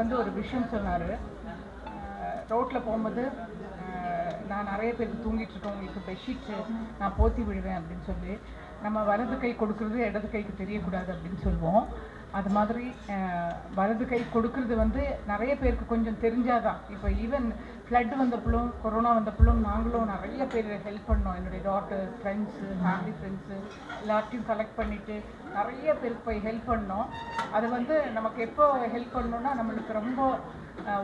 வந்து ஒரு விஷயம் சொன்னார். ரோட்டில் போகும்போது நான் நிறைய பேருக்கு தூங்கிட்டு இருக்கேன். உங்களுக்கு பெட்ஷீட்டு நான் போத்தி விடுவேன் அப்படின்னு சொல்லி நம்ம வலது கை கொடுக்கறது இடது கைக்கு தெரியக்கூடாது அப்படின்னு சொல்லுவோம். அது மாதிரி வலது கை கொடுக்கறது வந்து நிறைய பேருக்கு கொஞ்சம் தெரிஞ்சாதான். இப்போ ஈவன் ஃப்ளட் வந்தப்பளும் கொரோனா வந்தப்பளும் நாங்களும் நிறைய பேர் ஹெல்ப் பண்ணோம். என்னுடைய டாட்டர் ஃப்ரெண்ட்ஸு ஃபேமிலி ஃப்ரெண்ட்ஸு எல்லாத்தையும் கலெக்ட் பண்ணிவிட்டு நிறைய பேருக்கு போய் ஹெல்ப் பண்ணோம். அது வந்து நமக்கு எப்போ ஹெல்ப் பண்ணோம்னா நம்மளுக்கு ரொம்ப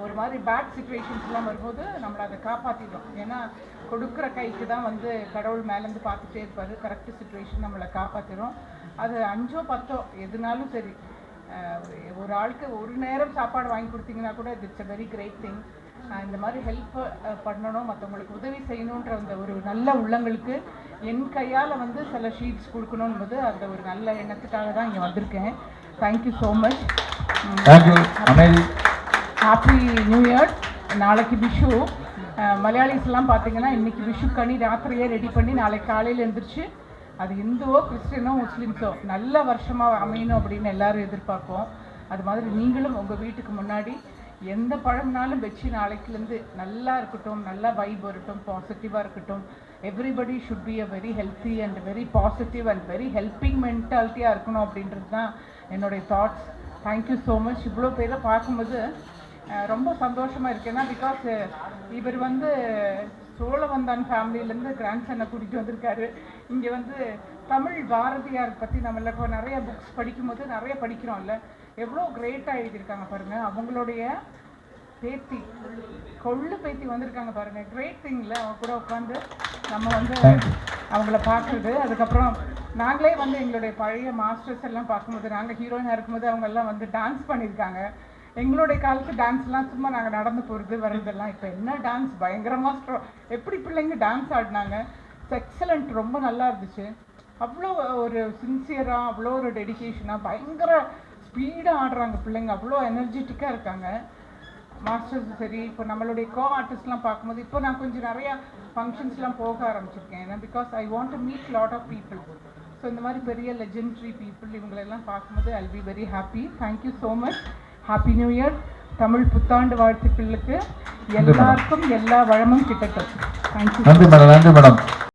ஒரு மாதிரி பேட் சுச்சுவேஷன்ஸ்லாம் வரும்போது நம்மளை அதை காப்பாற்றிடும் ஏன்னா கொடுக்குற கைக்கு தான் வந்து கடவுள் மேலேருந்து பார்த்துட்டே இருப்பார். கரெக்ட் சுச்சுவேஷன் நம்மளை காப்பாற்றிடும் அது அஞ்சோ பத்தோ எதுனாலும் சரி. ஒரு ஆளுக்கு ஒரு நேரம் சாப்பாடு வாங்கி கொடுத்தீங்கன்னா கூட it's a very great thing இந்த மாதிரி ஹெல்ப் பண்ணணும் மற்றவங்களுக்கு உதவி செய்யணுன்ற அந்த ஒரு நல்ல உள்ளங்களுக்கு என் கையால் வந்து சில ஷீட்ஸ் கொடுக்கணுன்றது அந்த ஒரு நல்ல எண்ணத்துக்காக தான் இங்கே வந்திருக்கேன். Thank you so much happy new year நாளைக்கு விஷு. மலையாளிஸ்லாம் பார்த்தீங்கன்னா இன்னைக்கு விஷு கனி ராத்திரியே ரெடி பண்ணி நாளைக்கு காலையில் எழுந்திரிச்சு அது இந்துவோ கிறிஸ்டினோ முஸ்லீம்ஸோ நல்ல வருஷமாக அமையணும் அப்படின்னு எல்லாரும் எதிர்பார்ப்போம். அது மாதிரி நீங்களும் உங்கள் வீட்டுக்கு முன்னாடி எந்த பழம்னாலும் வச்சு நாளைக்குலேருந்து நல்லா இருக்கட்டும் நல்லா வைப் வரட்டும் பாசிட்டிவாக இருக்கட்டும். Everybody should be a very healthy and very positive and very helping மென்டாலிட்டியாக இருக்கணும் அப்படின்றது தான் என்னுடைய தாட்ஸ் தேங்க்யூ ஸோ மச் இவ்வளோ பேரை பார்க்கும்போது ரொம்ப சந்தோஷமாக இருக்கேன்னா பிகாஸ் இவர் வந்து சோழவந்தான் ஃபேமிலியிலேருந்து கிராண்ட் சன்னை கூட்டிகிட்டு வந்திருக்காரு. இங்கே வந்து தமிழ் பாரதியார் பற்றி நம்மள இப்போ நிறைய புக்ஸ் படிக்கும்போது நிறைய படிக்கிறோம்ல. எவ்வளோ கிரேட்டாக எழுதியிருக்காங்க பாருங்கள் அவங்களுடைய பேத்தி கொள்ளு பேத்தி வந்திருக்காங்க பாருங்க. கிரேட் திங்கில் அவங்க கூட உட்காந்து நம்ம வந்து அவங்கள பார்க்குறது. அதுக்கப்புறம் நாங்களே வந்து எங்களுடைய பழைய மாஸ்டர்ஸ் எல்லாம் பார்க்கும்போது நாங்கள் ஹீரோயினாக இருக்கும்போது அவங்கெல்லாம் வந்து டான்ஸ் பண்ணியிருக்காங்க. எங்களுடைய காலத்து டான்ஸ்லாம் சும்மா நாங்கள் நடந்து போகிறது வர்றதெல்லாம். இப்போ என்ன டான்ஸ் பயங்கரமாக ஸ்ட்ரோ எப்படி பிள்ளைங்க டான்ஸ் ஆடினாங்க? எக்ஸலண்ட் ரொம்ப நல்லா இருந்துச்சு. அவ்வளோ ஒரு சின்சியராக அவ்வளோ ஒரு டெடிகேஷனாக பயங்கர ஸ்பீடாக ஆடுறாங்க பிள்ளைங்க. அவ்வளோ எனர்ஜெட்டிக்காக இருக்காங்க. மாஸ்டர்ஸ் சரி இப்போ நம்மளுடைய கோ ஆர்டிஸ்ட்லாம் பார்க்கும்போது இப்போ நான் கொஞ்சம் நிறையா ஃபங்க்ஷன்ஸ்லாம் போக ஆரம்பிச்சிருக்கேன். ஏன்னா because I want to meet lot of people so இந்த மாதிரி பெரிய லெஜெண்டரி பீப்புள் இவங்களெல்லாம் பார்க்கும்போது I be very happy thank you so much happy new year Tamil புத்தாண்டு வாழ்த்துக்களுக்கு எல்லாருக்கும் எல்லா வளமும் கிட்டட்டும். தேங்க்யூ நன்றி மேடம் நன்றி மேடம்